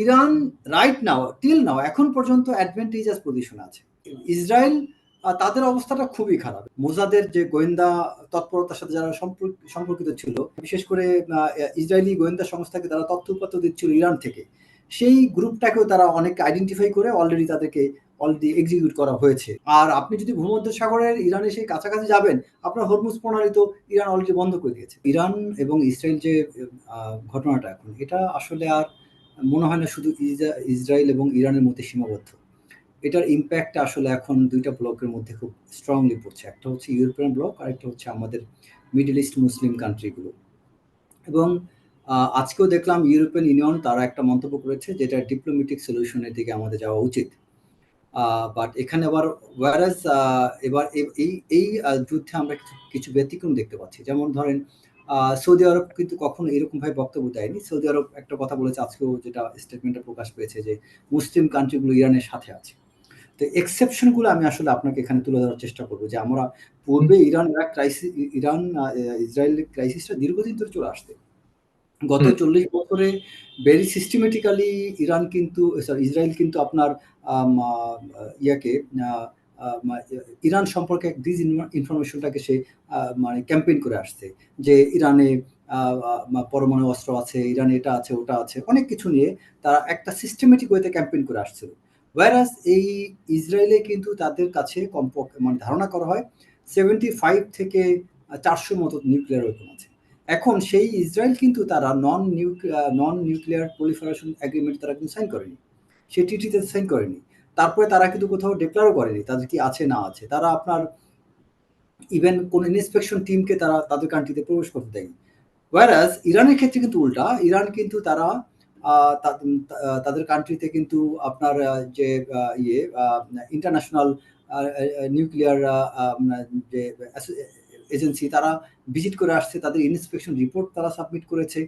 Iran right now till now এখন পর্যন্ত অ্যাডভান্টেজাস position আছে। ইসরায়েল তাদের অবস্থাটা খুবই খারাপ। মোজাদের যে গোয়েন্দা তৎপরতার সাথে যারা সম্পর্কিত ছিল, বিশেষ করে ইসরায়েলি গোয়েন্দা সংস্থাকে তারা তথ্য দিচ্ছিল ইরান থেকে, সেই গ্রুপটাকেও তারা অনেক আইডেন্টিফাই করে অলরেডি তাদেরকে অলরেডি এক্সিকিউট করা হয়েছে। আর আপনি যদি ভূমধ্য সাগরের ইরানে সেই কাছাকাছি যাবেন, আপনার হরমুজ প্রণালী তো ইরান অলরেডি বন্ধ করে দিয়েছে। ইরান এবং ইসরায়েল যে ঘটনাটা এখন, এটা আসলে আর মনে হয় না শুধু ইসরায়েল এবং ইরানের মধ্যে সীমাবদ্ধ। এটার ইম্প্যাক্ট আসলে এখন দুইটা ব্লকের মধ্যে খুব স্ট্রংলি পড়ছে। একটা হচ্ছে ইউরোপিয়ান ব্লক আর একটা হচ্ছে আমাদের মিডল ইস্ট মুসলিম কান্ট্রিগুলো এবং আজকেও দেখলাম ইউরোপিয়ান ইউনিয়ন তারা একটা মন্তব্য করেছে যেটা ডিপ্লোমেটিক সলিউশনের দিকে আমাদের যাওয়া উচিত। বাট এখানে আবার ওয়ারাজ এবার এই এই যুদ্ধে আমরা কিছু কিছু ব্যতিক্রম দেখতে পাচ্ছি। যেমন ধরেন সৌদি আরব কিন্তু কখনো এরকমভাবে বক্তব্য দেয়নি। সৌদি আরব একটা কথা বলেছে আজকেও যেটা স্টেটমেন্টে প্রকাশ পেয়েছে যে মুসলিম কান্ট্রিগুলো ইরানের সাথে আছে। তো এক্সেপশনগুলো আমি আসলে আপনাকে এখানে তুলে ধরার চেষ্টা করব যে আমরা পূর্বে Iran Iraq crisis Iran Israel ক্রাইসিসটা দীর্ঘদিন ধরে চলে আসতে গত চল্লিশ বছরে ভেরি সিস্টেমেটিক্যালি ইরান কিন্তু সরি ইসরায়েল কিন্তু আপনার ইয়াকে ইরান সম্পর্কে এক ডিজ ইনফরমেশনটাকে সে মানে ক্যাম্পেইন করে আসছে যে ইরানে পরমাণু অস্ত্র আছে, ইরানে এটা আছে, ওটা আছে, অনেক কিছু নিয়ে তারা একটা সিস্টেমেটিক ওয়েতে ক্যাম্পেইন করে আসছিল। ওয়ারাস এই ইসরায়েলে কিন্তু তাদের কাছে কমপক্ষে মানে ধারণা করা হয় সেভেন্টি ফাইভ থেকে চারশোর মতো নিউক্লিয়ার ওয়েপন আছে। এখন সেই ইসরায়েল কিন্তু তারা non nuclear non nuclear proliferation agreement তারা কিন্তু সাইন করেনি। সে টিটিতে সাইন করেনি। তারপরে তারা কিন্তু কোথাও ডিক্লারও করেনি, তাদের কি আছে না আছে। তারা আপনার ইভেন কোন ইন্সপেকশন টিমকে তারা তাদের কান্ট্রিতে প্রবেশ করতে দেয়নি। ওয়ারাজ ইরানের ক্ষেত্রে কিন্তু উল্টা ইরান কিন্তু তারা তাদের কান্ট্রিতে কিন্তু আপনার যে ইয়ে ইন্টারন্যাশনাল নিউক্লিয়ার যে এজেন্সি তারা ভিজিট করে আসছে, তাদের ইন্সপেকশন রিপোর্ট তারা সাবমিট করেছে।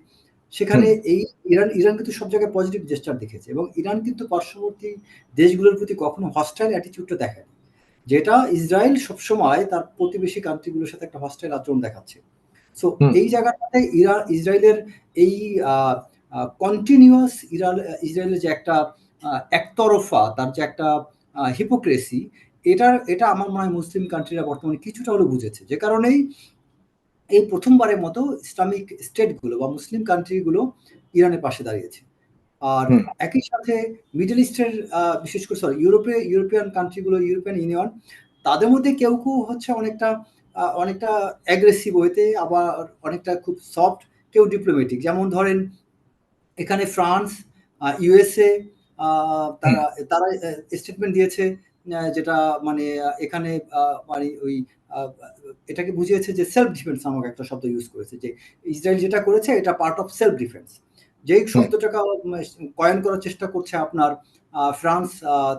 সেখানে এই ইরান ইরান কিন্তু সব জায়গায় পজিটিভ জেস্টার দেখেছে এবং ইরান কিন্তু পার্শ্ববর্তী দেশগুলোর প্রতি কখনো হস্টাইল অ্যাটিচিউডটা দেখায়নি যেটা ইসরায়েল সবসময় তার প্রতিবেশী কান্ট্রিগুলোর সাথে একটা হস্টাইল আচরণ দেখাচ্ছে। সো এই জায়গাটাতে ইরান ইসরায়েলের এই কন্টিনিউয়াস ইরান ইসরায়েলের যে একটা একতরফা তার যে একটা হিপোক্রেসি এটার এটা আমার মনে হয় মুসলিম কান্ট্রিরা বর্তমানে কিছুটা হলেও বুঝেছে। যে কারণেই এই প্রথমবারের মতো ইসলামিক স্টেটগুলো বা মুসলিম কান্ট্রিগুলো ইরানের পাশে দাঁড়িয়েছে। আর একই সাথে মিডল ইস্টের বিশেষ করে সরি ইউরোপে ইউরোপিয়ান কান্ট্রিগুলো ইউরোপিয়ান ইউনিয়ন তাদের মধ্যে কেউ কেউ হচ্ছে অনেকটা অনেকটা অ্যাগ্রেসিভ হইতে আবার অনেকটা খুব সফট কেউ ডিপ্লোমেটিক যেমন ধরেন এখানে ফ্রান্স ইউএসএ তারা তারা স্টেটমেন্ট দিয়েছে যেটা মানে এখানে মানে ওই এটাকে বুঝিয়েছে যে সেলফ ডিফেন্স নামক একটা শব্দ ইউজ করেছে যে ইসরায়েল যেটা করেছে এটা পার্ট অফ সেলফ ডিফেন্স যেই শব্দটাকে কয়েন করার চেষ্টা করছে আপনার ফ্রান্স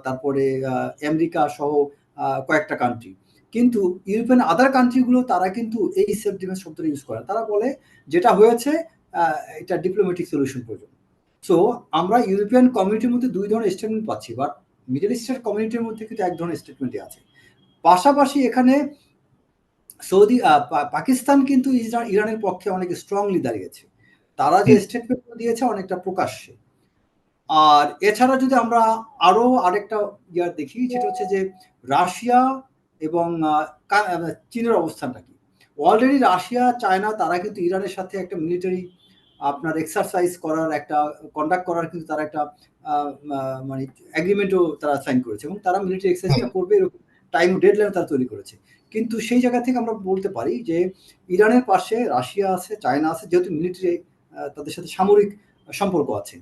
তারপরে আমেরিকা সহ কয়েকটা কান্ট্রি কিন্তু ইউরোপিয়ান আদার কান্ট্রিগুলো তারা কিন্তু এই সেলফ ডিফেন্স শব্দটা ইউজ করে তারা বলে যেটা হয়েছে এটা ডিপ্লোমেটিক সলিউশন প্রয়োজন। সো আমরা ইউরোপিয়ান কমিউনিটির মধ্যে দুই ধরনের স্টেটমেন্ট পাচ্ছি বাট মিডল ইস্টের কমিউনিটির মধ্যে কিন্তু এক ধরনের স্টেটমেন্টই আছে। পাশাপাশি এখানে সৌদি পাকিস্তান কিন্তু ইরানের পক্ষে অনেক স্ট্রংলি দাঁড়িয়েছে। তারা যে স্টেটমেন্ট দিয়েছে অনেকটা প্রকাশ্যে। আর এছাড়া যদি আমরা আরও আরেকটা ইয়ার দেখি সেটা হচ্ছে যে রাশিয়া এবং চীনের অবস্থানটা কি? অলরেডি রাশিয়া চায়না তারা কিন্তু ইরানের সাথে একটা মিলিটারি আপনার এক্সারসাইজ করার একটা কন্ডাক্ট করার কিন্তু তারা একটা মানে অ্যাগ্রিমেন্টও তারা সাইন করেছে এবং তারা মিলিটারি এক্সারসাইজটা করবে এরকম টাইম ডেডলাইন তারা তৈরি করেছে। কিন্তু সেই জায়গা থেকে আমরা বলতে পারি যে ইরানের পাশে রাশিয়া আছে চায়না আছে যেহেতু মিলিটারি তাদের সাথে সামরিক সম্পর্ক আছে।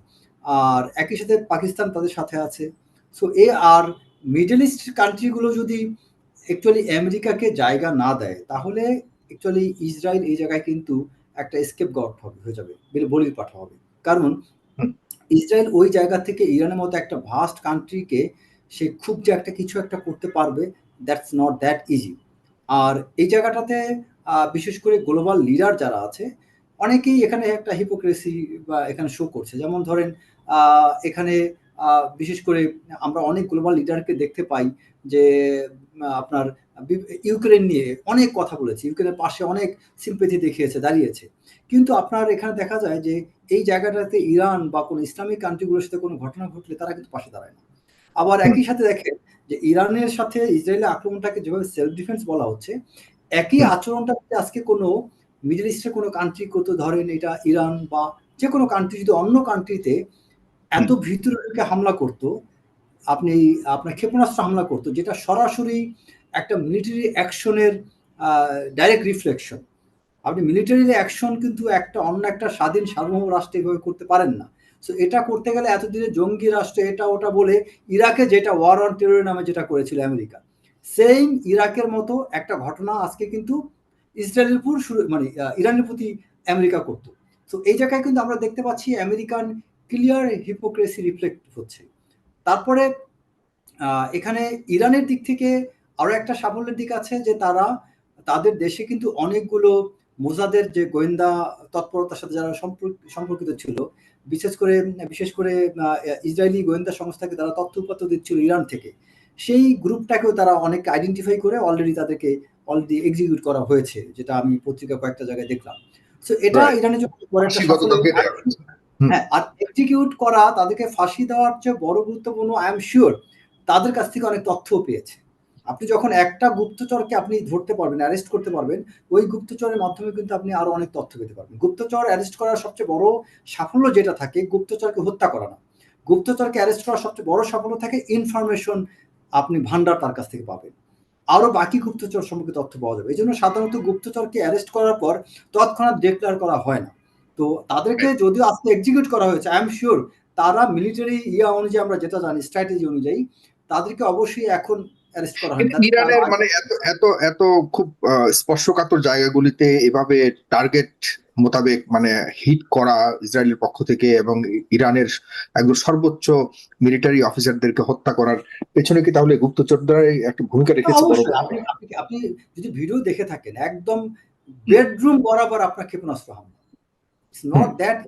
আর একই সাথে পাকিস্তান তাদের সাথে আছে। সো এ আর মিডল ইস্ট কান্ট্রিগুলো যদি অ্যাকচুয়ালি আমেরিকাকে জায়গা না দেয় তাহলে অ্যাকচুয়ালি ইসরায়েল এই জায়গায় কিন্তু একটা স্কেপ গট হবে, হয়ে যাবে বলির পাঠা হবে। কারণ ইসরায়েল ওই জায়গা থেকে ইরানের মতো একটা ভাস্ট কান্ট্রিকে সে খুব যে একটা কিছু একটা করতে পারবে দ্যাটস নট দ্যাট ইজি আর এই জায়গাটাতে বিশেষ করে গ্লোবাল লিডার যারা আছে, অনেকেই এখানে একটা হিপোক্রেসি বা এখানে শো করছে। যেমন ধরেন এখানে বিশেষ করে আমরা অনেক গ্লোবাল লিডারকে দেখতে পাই যে আপনার ইউক্রেন নিয়ে অনেক কথা বলেছে। ইউক্রেনের পাশে অনেক সিম্পেথি দেখিয়েছে দাঁড়িয়েছে। কিন্তু আপনার এখানে দেখা যায় যে এই জায়গাটাতে ইরান বা কোনো ইসলামিক কান্ট্রিগুলোর সাথে কোনো ঘটনা ঘটলে তারা কিন্তু পাশে দাঁড়ায় না। আবার একই সাথে দেখেন যে ইরানের সাথে ইসরায়েলের আক্রমণটাকে যেভাবে সেলফ ডিফেন্স বলা হচ্ছে একই আচরণটা আজকে কোনো মিডল ইস্টের কোনো কান্ট্রি করতে ধরেন এটা ইরান বা যে কোনো কান্ট্রি যদি অন্য কান্ট্রিতে এত ভিতরে ঢুকে হামলা করতো, আপনি, আপনার ক্ষেপণাস্ত্র হামলা করতো, যেটা সরাসরি একটা মিলিটারি অ্যাকশনের ডাইরেক্ট রিফ্লেকশন আপনি মিলিটারি অ্যাকশন কিন্তু একটা অন্য একটা স্বাধীন সার্বভৌম রাষ্ট্রে এভাবে করতে পারেন না। সো এটা করতে গেলে এতদিনে জঙ্গি রাষ্ট্র এটা ওটা বলে ইরাকে যেটা ওয়ার অন টেরোর নামে যেটা করেছিল আমেরিকা। সেম ইরাকের মতো একটা ঘটনা আজকে কিন্তু ইসরায়েলের উপর শুরু মানে ইরানের প্রতি আমেরিকা করতো। তো এই জায়গায় কিন্তু আমরা দেখতে পাচ্ছি আমেরিকান ক্লিয়ার হিপোক্রেসি রিফ্লেক্ট হচ্ছে। তারপরে এখানে ইরানের দিক থেকে আরও একটা সাফল্যের দিক আছে যে তারা তাদের দেশে কিন্তু অনেকগুলো মোজাদের যে গোয়েন্দা তৎপরতার সাথে যারা সম্পর্কিত ছিল বিশেষ করে বিশেষ করে ইসরায়েলি গোয়েন্দা সংস্থাকে তারা তথ্য উপাত্ত দিচ্ছিল ইরান থেকে। সেই গ্রুপটাকেও তারা অনেক আইডেন্টিফাই করে অলরেডি তাদেরকে অলরেডি এক্সিকিউট করা হয়েছে যেটা আমি পত্রিকা কয়েকটা জায়গায় দেখলাম। সো এটা ইরানের জন্য হ্যাঁ আর এক্সিকিউট করা, তাদেরকে ফাঁসি দেওয়ার চেয়ে বড় গুরুত্বপূর্ণ আই এম শিওর তাদের কাছ থেকে অনেক তথ্য পেয়েছে। আপনি যখন একটা গুপ্তচরকে আপনি ধরতে পারবেন অ্যারেস্ট করতে পারবেন, ওই গুপ্তচরের মাধ্যমে কিন্তু আপনি আরও অনেক তথ্য পেতে পারবেন। গুপ্তচর অ্যারেস্ট করার সবচেয়ে বড় সাফল্য যেটা থাকে, গুপ্তচরকে হত্যা করা না। গুপ্তচরকে অ্যারেস্ট করার সবচেয়ে বড় সাফল্য থাকে ইনফরমেশন আপনি ভান্ডার তার কাছ থেকে পাবেন। আরও বাকি গুপ্তচর সম্পর্কে তথ্য পাওয়া যাবে। এই জন্য সাধারণত গুপ্তচরকে অ্যারেস্ট করার পর তৎক্ষণাৎ ডিক্লেয়ার করা হয় না। তো তাদেরকে যদিও আজকে এক্সিকিউট করা হয়েছে আই এম শিওর তারা মিলিটারি ইয়া অনুযায়ী আমরা যেটা জানি স্ট্র্যাটেজি অনুযায়ী তাদেরকে অবশ্যই এখন ইরানের মানে এত এত এত খুব স্পর্শকাতর জায়গাগুলিতে এভাবে টার্গেট মোতাবেক মানে হিট করা ইসরায়েলের পক্ষ থেকে এবং ইরানের একদম সর্বোচ্চ মিলিটারি অফিসারদেরকে হত্যা করার পেছনে কি তাহলে গুপ্তচরদের একটা ভূমিকা রেখেছে? আপনি আপনি আপনি যদি ভিডিও দেখে থাকেন একদম বেডরুম বরাবর আপনার ক্ষেপণাস্ত্র হামলা। নট দ্যাট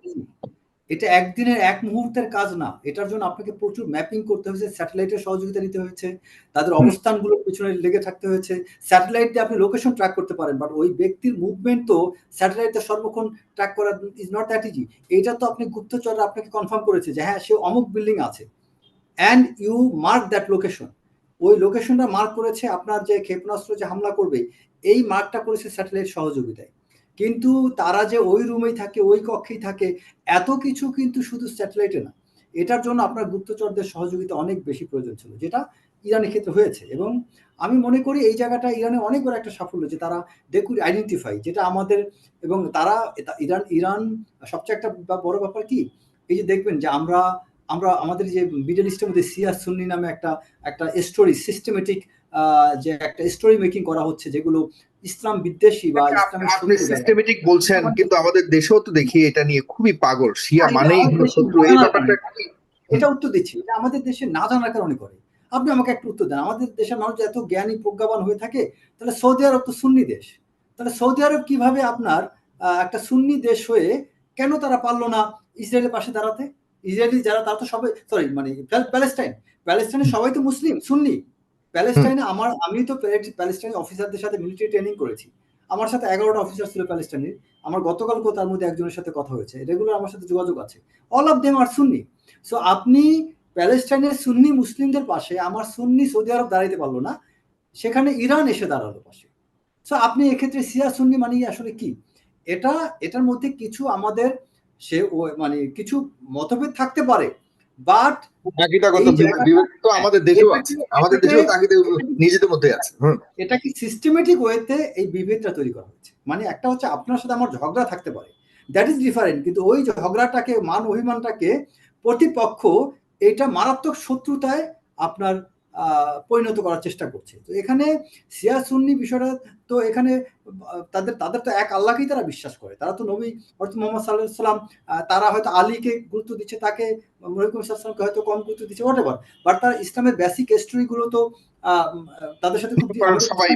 এটা একদিনের এক মুহূর্তের কাজ না। এটার জন্য আপনাকে প্রচুর ম্যাপিং করতে হয়েছে স্যাটেলাইটের সহযোগিতা নিতে হয়েছে তাদের অবস্থানগুলো পেছনে লেগে থাকতে হয়েছে। স্যাটেলাইট দিয়ে আপনি লোকেশন ট্র্যাক করতে পারেন বাট ওই ব্যক্তির মুভমেন্ট তো স্যাটেলাইটে সর্বক্ষণ ট্র্যাক করা ইজ নট দ্যাট ইজি এটা তো আপনি গুপ্তচররা আপনাকে কনফার্ম করেছে যে হ্যাঁ সে অমুক বিল্ডিং আছে। And you mark that location ওই লোকেশনটা মার্ক করেছে আপনার যে ক্ষেপণাস্ত্র যে হামলা করবে এই মার্কটা করেছে স্যাটেলাইট সহযোগিতায়। কিন্তু তারা যে ওই রুমেই থাকে, ওই কক্ষেই থাকে, এত কিছু কিন্তু শুধু স্যাটেলাইটে না। এটার জন্য আপনার গুপ্তচরদের সহযোগিতা অনেক বেশি প্রয়োজন ছিল, যেটা ইরানের ক্ষেত্রে হয়েছে। এবং আমি মনে করি এই জায়গাটা ইরানে অনেক বড় একটা সাফল্য যে তারা দেখুন আইডেন্টিফাই যেটা আমাদের এবং তারা ইরান ইরান সবচেয়ে একটা বড় ব্যাপার কি? এই যে দেখবেন যে আমরা আমরা আমাদের যে মিডল ইস্টের মধ্যে সিয়া সুন্নি নামে একটা একটা স্টোরি সিস্টেমেটিক যে একটা স্টোরি মেকিং করা হচ্ছে যেগুলো ইসলাম বিদ্বেষী বা ইসলামের আপনি সিস্টেমেটিক বলছেন কিন্তু আমাদের দেশেও তো দেখি এটা নিয়ে খুবই পাগল। শিয়া মানেই শত্রু এই ব্যাপারটা এটা উত্তর দিচ্ছি এটা আমাদের দেশে না জানার কারণে করে। আপনি আমাকে একটু উত্তর দেন আমাদের দেশের মানুষ এত জ্ঞানী প্রজ্ঞাবান হয়ে থাকে তাহলে সৌদি আরব তো সুন্নি দেশ। তাহলে সৌদি আরব কীভাবে আপনার আহ, একটা সুন্নি দেশ হয়ে কেন তারা পারল না ইসরায়েলের পাশে দাঁড়াতে? ইসরায়েলি যারা তারা তো সবাই সরি মানে প্যাল- প্যালেস্টাইন। প্যালেস্টাইনে সবাই তো মুসলিম সুন্নি। প্যালেস্টাইনে আমার, আমি তো প্যালেস্টাইনি অফিসারদের সাথে মিলিটারি ট্রেনিং করেছি। আমার সাথে এগারোটা অফিসার ছিল প্যালেস্টাইনের। আমার গতকালকেও তার মধ্যে একজনের সাথে কথা হয়েছে। রেগুলার আমার সাথে যোগাযোগ আছে। All of them are Sunni so আপনি প্যালেস্টাইনের সুন্নি মুসলিমদের পাশে আমার সুন্নি সৌদি আরব দাঁড়াইতে পারল না। সেখানে ইরান এসে দাঁড়াল পাশে। সো আপনি এক্ষেত্রে সিয়া সুন্নি মানে আসলে কি? এটা, এটার মধ্যে কিছু আমাদের সে মানে কিছু মতভেদ থাকতে পারে। বাট আকিদাগত কত তো আমাদের দেশেও আছে। আমাদের দেশেও তাকিদে নিজেদের মধ্যে আছে। এটা কি সিস্টেমেটিক ওয়েতে এই বিভেদটা তৈরি করা হয়েছে? মানে একটা হচ্ছে আপনার সাথে আমার ঝগড়া থাকতে পারে। দ্যাট ইজ ডিফারেন্ট কিন্তু ওই ঝগড়াটাকে মান অভিমানটাকে প্রতিপক্ষ এটা মারাত্মক শত্রুতায় আপনার পরিণত করার চেষ্টা করছে। তো এখানে সিয়া সুন্নি বিষয়টা তো এখানে তাদের তাদের তো এক আল্লাহকেই তারা বিশ্বাস করে। তারা তো নবী অর্থাৎ মোহাম্মদ সাল্লাহ সাল্লাম তারা হয়তো আলীকে গুরুত্ব দিচ্ছে তাকে মহিকুম সাল্লামকে হয়তো কম গুরুত্ব দিচ্ছে হোয়াট এভার বাট তারা ইসলামের বেসিক হিস্ট্রিগুলো তো আহ, তাদের সাথে খুব সবাই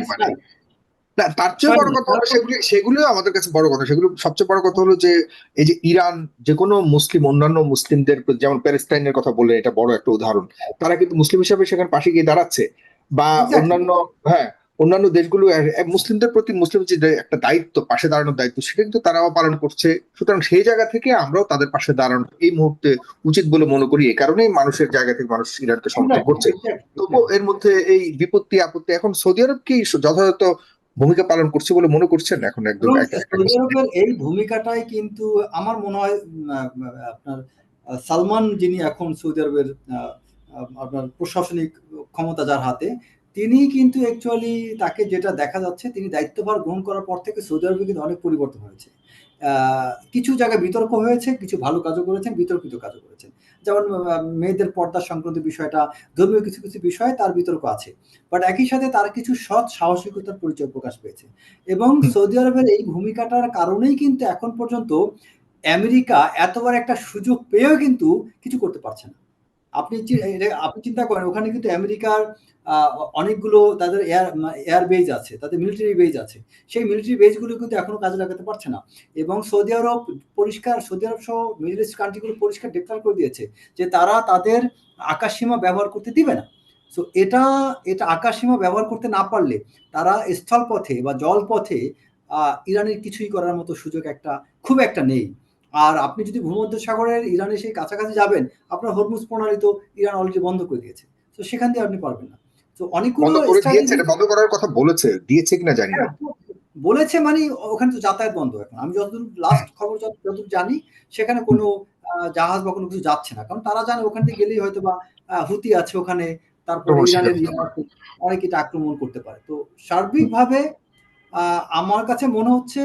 না তার চেয়ে বড় কথা হলো সেগুলি সেগুলো আমাদের কাছে বড় কথা। সেগুলো সবচেয়ে বড় কথা হলো যে এই যে ইরান যে কোনো মুসলিম অন্যান্য মুসলিমদের যেমন প্যালেস্টাইনের কথা বললেন এটা বড় একটা উদাহরণ। তারা কিন্তু মুসলিম হিসাবে সেখানে পাশে গিয়ে দাঁড়াচ্ছে। বা অন্যান্য হ্যাঁ অন্যান্য দেশগুলো এ- এ- মুসলিমদের প্রতি মুসলিম যে একটা দায়িত্ব পাশে দাঁড়ানোর দায়িত্ব সেটা কিন্তু তারাও পালন করছে। সুতরাং সেই জায়গা থেকে আমরাও তাদের পাশে দাঁড়ানো এই মুহূর্তে উচিত বলে মনে করি। এই কারণেই মানুষের জায়গা থেকে মানুষ ইরানকে সমর্থন করছে। তবুও এর মধ্যে এই বিপত্তি আপত্তি এখন সৌদি আরব কি যথাযথ ভূমিকা পালন করছে বলে মনে করছেন? এখন একদম এই ভূমিকাটাই কিন্তু আমার মনে হয় আপনার সালমান যিনি এখন সৌদি আরবের আপনার প্রশাসনিক ক্ষমতা যার হাতে তিনি কিন্তু অ্যাকচুয়ালি তাকে যেটা দেখা যাচ্ছে তিনি দায়িত্বভার গ্রহণ করার পর থেকে সৌদি আরবে কিন্তু অনেক পরিবর্তন হয়েছে। কিছু জায়গায় বিতর্ক হয়েছে কিছু ভালো কাজও করেছেন বিতর্কিত কাজও করেছেন। যেমন মেয়েদের পর্দা সংক্রান্ত বিষয়টা ধর্মীয় কিছু কিছু বিষয়ে তার বিতর্ক আছে। বাট একই সাথে তার কিছু সৎ সাহসিকতার পরিচয় প্রকাশ পেয়েছে। এবং সৌদি আরবের এই ভূমিকাটার কারণেই কিন্তু এখন পর্যন্ত আমেরিকা এতবার একটা সুযোগ পেয়েও কিন্তু কিছু করতে পারছে না। আপনি আপনি চিন্তা করেন ওখানে কিন্তু আমেরিকার অনেকগুলো তাদের এয়ার এয়ার বেজ আছে তাদের মিলিটারি বেজ আছে। সেই মিলিটারি বেজগুলো কিন্তু এখনও কাজে লাগাতে পারছে না। এবং সৌদি আরব পরিষ্কার সৌদি আরব সহ মিডল ইস্ট কান্ট্রিগুলো পরিষ্কার ডিক্লার করে দিয়েছে যে তারা তাদের আকাশ সীমা ব্যবহার করতে দিবে না। সো এটা এটা আকাশ সীমা ব্যবহার করতে না পারলে তারা স্থলপথে বা জলপথে আহ, ইরানের কিছুই করার মতো সুযোগ একটা খুব একটা নেই। আর আপনি যদি ভূমধ্য সাগরের ইরানের সেই কাছাকাছি যাবেন আপনার হরমুজ প্রণালী তো ইরান অলরেডি বন্ধ করে দিয়েছে। তো সেখান দিয়ে আপনি পারবেন না। তো অনেকগুলো বন্ধ করার কথা বলেছে দিয়েছে কিনা জানি না। হ্যাঁ, বলেছে মানে ওখানে তো যাতায়াত বন্ধ এখন। আমি যতদূর লাস্ট খবর যতদূর জানি সেখানে কোনো জাহাজ বা কোনো কিছু যাচ্ছে না। কারণ তারা জানে ওখান থেকে গেলেই হয়তো বা হুতি আছে ওখানে তারপরে ইরানের অনেক এটা আক্রমণ করতে পারে। তো সার্বিকভাবে আহ, আমার কাছে মনে হচ্ছে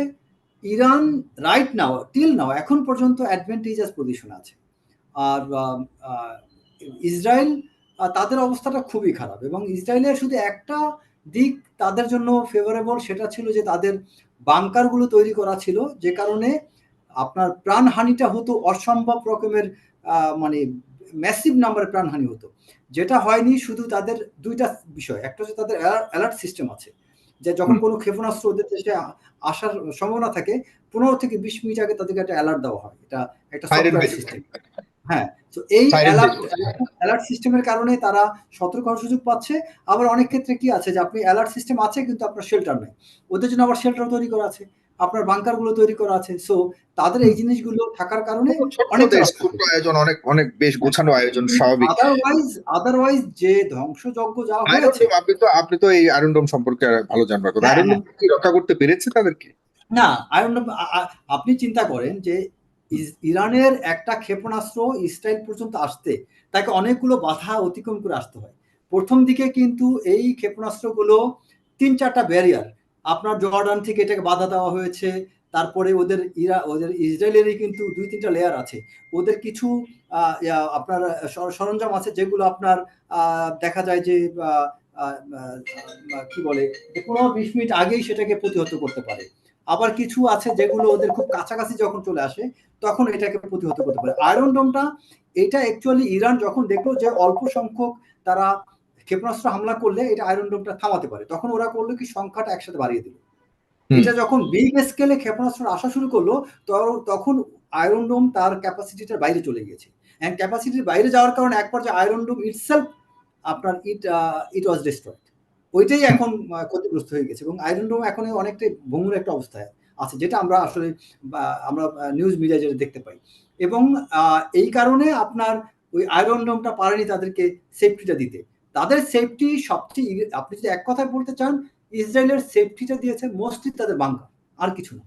Iran right now till now এখন পর্যন্ত অ্যাডভান্টেজাস পজিশন আছে। আর ইসরায়েল তাদের অবস্থাটা খুবই খারাপ এবং ইসরায়েলের শুধু একটা দিক তাদের জন্য ফেভারেবল সেটা ছিল যে তাদের বাংকারগুলো তৈরি করা ছিল, যে কারণে আপনার প্রাণহানিটা হতো অসম্ভব রকমের মানে ম্যাসিভ নাম্বারে প্রাণহানি হতো। যেটা হয়নি শুধু তাদের দুইটা বিষয়, একটা হচ্ছে তাদের অ্যালার্ট সিস্টেম আছে। যে যখন কোনো ক্ষেপণাস্ত্র ওদের দেশে আসার সম্ভাবনা থাকে পনেরো থেকে বিশ মিনিট আগে তাদেরকে একটা অ্যালার্ট দেওয়া হয়। এটা একটা সিস্টেম হ্যাঁ তো এই অ্যালার্ট অ্যালার্ট সিস্টেমের কারণে তারা সতর্ক হওয়ার সুযোগ পাচ্ছে। আবার অনেক ক্ষেত্রে কি আছে যে আপনি অ্যালার্ট সিস্টেম আছে কিন্তু আপনার শেল্টার নেই। ওদের জন্য আবার শেল্টার তৈরি করা আছে। আপনার বাংকারগুলো তৈরি করা আছে। সো তাদের এই জিনিসগুলো থাকার কারণে অনেক আয়োজন অনেক অনেক বেশ গোছানো আয়োজন স্বাভাবিক। আদারওয়াইজ আদারওয়াইজ যে ধ্বংসযজ্ঞ যা হয়েছে আপনি তো আপনি তো এই আয়রন সম্পর্কে ভালো জানবার কথা। হ্যাঁ, কি রক্ষা করতে পেরেছে তাদেরকে? না আয়রন ডোম, আ- আ- আপনি চিন্তা করেন যে ইরানের একটা ক্ষেপণাস্ত্র ইসরায়েল পর্যন্ত আসতে তাকে অনেকগুলো বাধা অতিক্রম করে আসতে হয়। প্রথম দিকে কিন্তু এই ক্ষেপণাস্ত্রগুলো তিন চারটা ব্যারিয়ার আপনার জর্ডান থেকে এটাকে বাধা দেওয়া হয়েছে। তারপরে ওদের ইরা, ওদের ইসরায়েলেরই কিন্তু দুই, তিনটা লেয়ার আছে। ওদের কিছু আপনার সরঞ্জাম আছে যেগুলো আপনার দেখা যায় যে কি বলে পনেরো, বিশ মিনিট আগেই সেটাকে প্রতিহত করতে পারে। আবার কিছু আছে যেগুলো ওদের খুব কাছাকাছি যখন চলে আসে, তখন এটাকে প্রতিহত করতে পারে। আয়রন ডোমটা এটা অ্যাকচুয়ালি ইরান যখন দেখল যে অল্প সংখ্যক তারা ক্ষেপণাস্ত্র হামলা করলে এটা আয়রন ডোমটা থামাতে পারে। তখন ওরা করল কি সংখ্যাটা একসাথে বাড়িয়ে দিল। এটা যখন বিগ স্কেলে ক্ষেপণাস্ত্র আসা শুরু করল তখন আয়রন ডোম তার ক্যাপাসিটিটার বাইরে চলে গিয়েছে। অ্যান্ড ক্যাপাসিটির বাইরে যাওয়ার কারণে এক পর্যায়ে আয়রন ডোম ইটসেলফ আপনার ইট ইট ওয়াজ ডিস্ট্রয়েড ওইটাই এখন ক্ষতিগ্রস্ত হয়ে গেছে এবং আয়রন ডোম এখন অনেকটাই ভঙ্গুর একটা অবস্থায় আছে যেটা আমরা আসলে আমরা নিউজ মিডিয়া যেটা দেখতে পাই। এবং আহ, এই কারণে আপনার ওই আয়রন ডোমটা পারেনি তাদেরকে সেফটিটা দিতে। তাদের সেফটি সবচেয়ে আপনি যদি এক কথায় বলতে চান, ইসরায়েলের সেফটিটা দিয়েছে মোস্টলি তাদের বাংকার আর কিছু না।